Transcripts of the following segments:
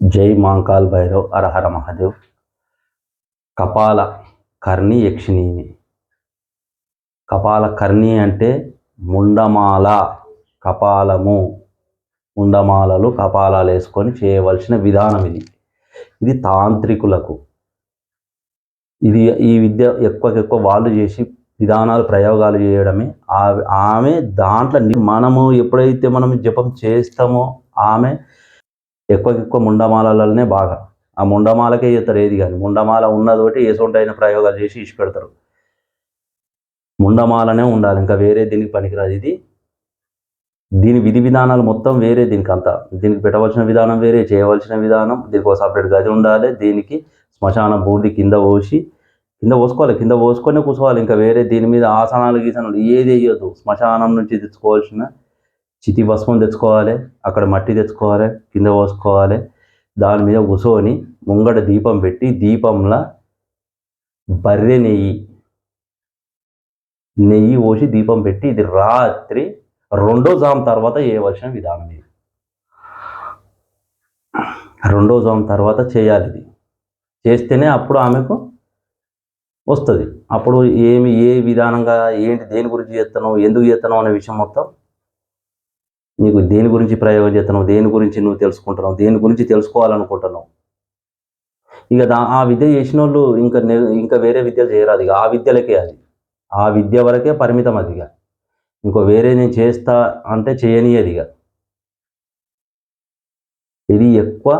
జై మాంకాల్ భైరవ్ అరహర మహాదేవ్. కపాల కర్ణి యక్షిణిని. కపాల కర్ణి అంటే ముండమాల కపాలము. ముండమాలలు కపాలాలు వేసుకొని చేయవలసిన విధానం ఇది. ఇది తాంత్రికులకు. ఇది ఈ విద్య ఎక్కువ ఎక్కువ వాళ్ళు చేసి విధానాలు ప్రయోగాలు చేయడమే. ఆమె దాంట్లో మనము ఎప్పుడైతే మనం జపం చేస్తామో ఆమె ఎక్కువ ఎక్కువ ముండమాలలోనే బాగా. ఆ ముండమాలకే చేస్తారు ఏది కానీ. ముండమాల ఉన్నదోటి ఏసొంటైన ప్రయోగాలు చేసి ఇచ్చి పెడతారు. ముండమాలనే ఉండాలి. ఇంకా వేరే దీనికి పనికిరాదు. ఇది దీని విధి విధానాలు మొత్తం వేరే దీనికి అంతా. దీనికి పెట్టవలసిన విధానం వేరే చేయవలసిన విధానం దీనికి ఒక సపరేట్ గది ఉండాలి. దీనికి శ్మశానం బూడిది కింద పోసి కింద పోసుకోవాలి. కింద పోసుకొని కూర్చోవాలి. ఇంకా వేరే దీని మీద ఆసనాలు గీసనాలు ఏది వేయద్దు. శ్మశానం నుంచి తెచ్చుకోవాల్సిన చితి భస్మం తెచ్చుకోవాలి అక్కడ మట్టి తెచ్చుకోవాలి కింద పోసుకోవాలి. దాని మీద కూసోని ముంగట దీపం పెట్టి దీపంలో బర్రె నెయ్యి నెయ్యి పోసి దీపం పెట్టి ఇది రాత్రి రెండో జామ్ తర్వాత చేయవలసిన విధానం ఇది. రెండో జామ్ తర్వాత చేయాలి ఇది. చేస్తేనే అప్పుడు ఆమెకు వస్తుంది. అప్పుడు ఏమి ఏ విధానంగా ఏంటి దేని గురించి చేస్తున్నావు ఎందుకు చేస్తున్నావు అనే విషయం మొత్తం నీకు దేని గురించి ప్రయోగం చేస్తున్నావు? దేని గురించి నువ్వు తెలుసుకుంటున్నావు? దేని గురించి తెలుసుకోవాలనుకుంటున్నావు? ఇక దా ఆ విద్య చేసిన వాళ్ళు ఇంకా ఇంకా వేరే విద్యలు చేయరాదు ఇక. ఆ విద్యలకే అది. ఆ విద్య వరకే పరిమితం అది ఇక. ఇంకో వేరే నేను చేస్తా అంటే చేయనియది ఇక. ఇది ఎక్కువ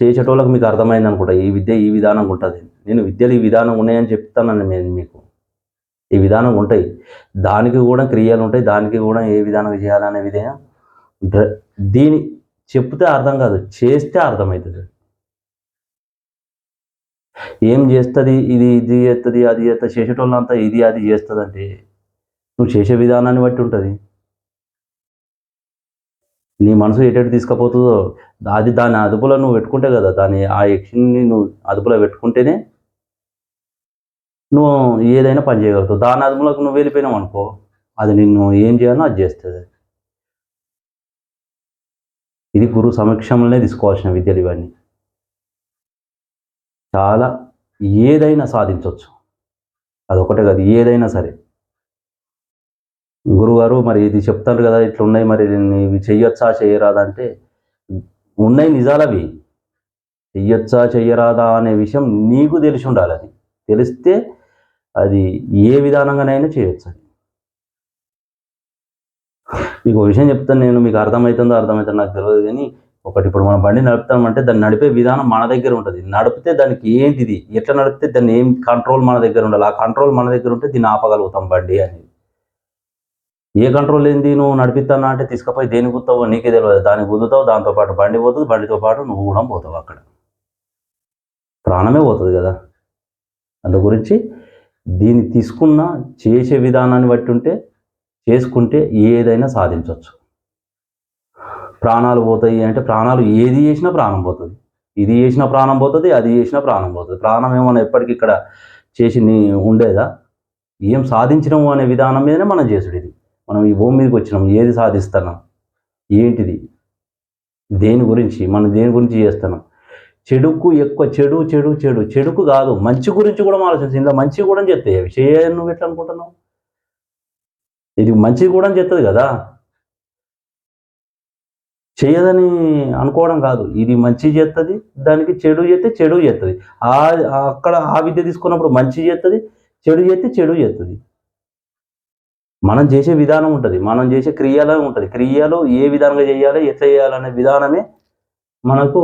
చేసేటోళ్ళకి మీకు అర్థమైంది అనుకుంటా ఈ విద్య ఈ విధానం ఉంటుంది. నేను విద్యలు ఈ విధానం ఉన్నాయని చెప్తానని నేను మీకు. ఈ విధానం ఉంటాయి. దానికి కూడా క్రియలు ఉంటాయి. దానికి కూడా ఏ విధానం చేయాలనే విధంగా దీని చెప్తే అర్థం కాదు. చేస్తే అర్థమవుతుంది. ఏం చేస్తుంది? ఇది ఇది చేస్తుంది అది చేస్తుంది చేసేటోళ్ళంతా ఇది అది చేస్తుంది అంటే నువ్వు చేసే విధానాన్ని బట్టి ఉంటుంది. నీ మనసు ఎటు తీసుకుపోతుందో అది దాని అదుపులో నువ్వు పెట్టుకుంటే కదా దాని ఆ యక్షిని నువ్వు అదుపులో పెట్టుకుంటేనే నువ్వు ఏదైనా పని చేయగలుగుతావు. దాని అదుపులోకి నువ్వు వెళ్ళిపోయినావు అనుకో అది నిన్ను ఏం చేయాలో అది చేస్తుంది. ఇది గురు సమక్షంలోనే తీసుకోవాల్సిన విద్యలు ఇవన్నీ. చాలా ఏదైనా సాధించవచ్చు అదొకటే కాదు ఏదైనా సరే. గురుగారు మరి ఇది చెప్తారు కదా ఇట్లా ఉన్నాయి మరి ఇవి చెయ్యొచ్చా చేయరాదా అంటే ఉన్నాయి నిజాలవి. చెయ్యొచ్చా చెయ్యరాదా అనే విషయం నీకు తెలిసి ఉండాలి అది. తెలిస్తే అది ఏ విధానంగానైనా చేయొచ్చు అది. మీకు ఒక విషయం చెప్తాను నేను మీకు అర్థమవుతుందో అర్థమవుతుందో నాకు తెలియదు కానీ ఒకటి ఇప్పుడు మనం బండి నడుపుతామంటే దాన్ని నడిపే విధానం మన దగ్గర ఉంటుంది. నడిపితే దానికి ఏంటిది ఎట్లా నడిపితే దాన్ని ఏం కంట్రోల్ మన దగ్గర ఉండాలి? ఆ కంట్రోల్ మన దగ్గర ఉంటే దీన్ని ఆపగలుగుతాం బండి అనేది ఏ కంట్రోల్ ఏంది? నువ్వు నడిపిస్తానా అంటే తీసుకుపోయి దేని గుర్తావో నీకే తెలియదు దాన్ని గుద్దుతావు దాంతోపాటు బండి పోతుంది బండితో పాటు నువ్వు కూడా పోతావు అక్కడ. ప్రాణమే పోతుంది కదా. అందు గురించి దీన్ని తీసుకున్న చేసే విధానాన్ని బట్టి ఉంటే చేసుకుంటే ఏదైనా సాధించవచ్చు ప్రాణాలు పోతాయి అంటే ప్రాణాలు ఏది చేసినా ప్రాణం పోతుంది. ఇది చేసినా ప్రాణం పోతుంది అది చేసినా ప్రాణం పోతుంది. ప్రాణం ఏమైనా ఎప్పటికి ఇక్కడ చేసి ఉండేదా? ఏం సాధించినాము అనే విధానం మీదనే మనం చేసుడు ఇది. మనం ఈ భూమి మీదకి వచ్చినాం ఏది సాధిస్తున్నాం? ఏంటిది? దేని గురించి? మనం దేని గురించి చేస్తున్నాం? చెడుకు ఎక్కువ చెడు చెడు చెడు. చెడుకు కాదు మంచి గురించి కూడా ఆలోచించి ఇందులో మంచి కూడా చెప్తాయి అవి నువ్వు ఎట్లా అనుకుంటున్నావు? ఇది మంచి కూడా చెప్తుంది కదా. చేయదని అనుకోవడం కాదు. ఇది మంచి చేస్తుంది దానికి చెడు చేస్తే చెడు చేస్తుంది. ఆ అక్కడ ఆ విద్య తీసుకున్నప్పుడు మంచి చేస్తుంది చెడు చేస్తే చెడు చేస్తుంది. మనం చేసే విధానం ఉంటుంది. మనం చేసే క్రియలో ఉంటుంది. క్రియలు ఏ విధంగా చేయాలి ఎట్లా చేయాలనే విధానమే మనకు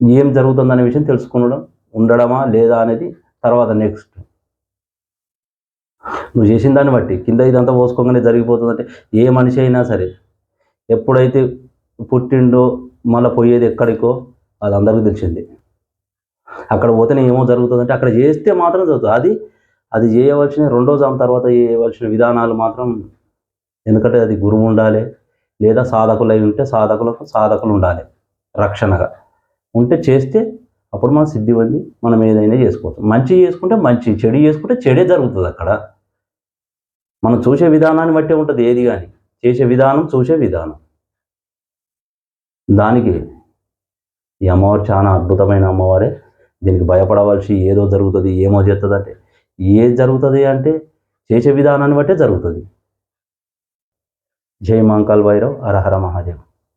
ఏం జరుగుతుందనే విషయం తెలుసుకునడం ఉండడమా లేదా అనేది తర్వాత నెక్స్ట్ నువ్వు చేసిన దాన్ని బట్టి కింద ఇదంతా పోసుకోగానే జరిగిపోతుందంటే ఏ మనిషి అయినా సరే ఎప్పుడైతే పుట్టిండో మళ్ళీ పోయేది ఎక్కడికో అది అందరికీ తెలిసింది. అక్కడ పోతేనే ఏమో జరుగుతుందంటే అక్కడ చేస్తే మాత్రం జరుగుతుంది. అది అది చేయవలసిన రెండో జామ్ తర్వాత చేయవలసిన విధానాలు మాత్రం ఎందుకంటే అది గురువు ఉండాలి లేదా సాధకులు అయి ఉంటే సాధకులకు సాధకులు ఉండాలి రక్షణగా. ఉంటే చేస్తే అప్పుడు మనం సిద్ధి పొంది మనం ఏదైనా చేసుకోవచ్చు. మంచి చేసుకుంటే మంచి చెడు చేసుకుంటే చెడే జరుగుతుంది అక్కడ. మనం చూసే విధానాన్ని బట్టే ఉంటుంది ఏది కానీ చేసే విధానం చూసే విధానం. దానికి ఈ అమ్మవారు చాలా అద్భుతమైన అమ్మవారే. దీనికి భయపడవలసి ఏదో జరుగుతుంది ఏమో చేస్తుంది అంటే ఏది జరుగుతుంది అంటే చేసే విధానాన్ని బట్టే జరుగుతుంది. జై మాంకాల్ భైరవ్ అరహర మహాదేవ్.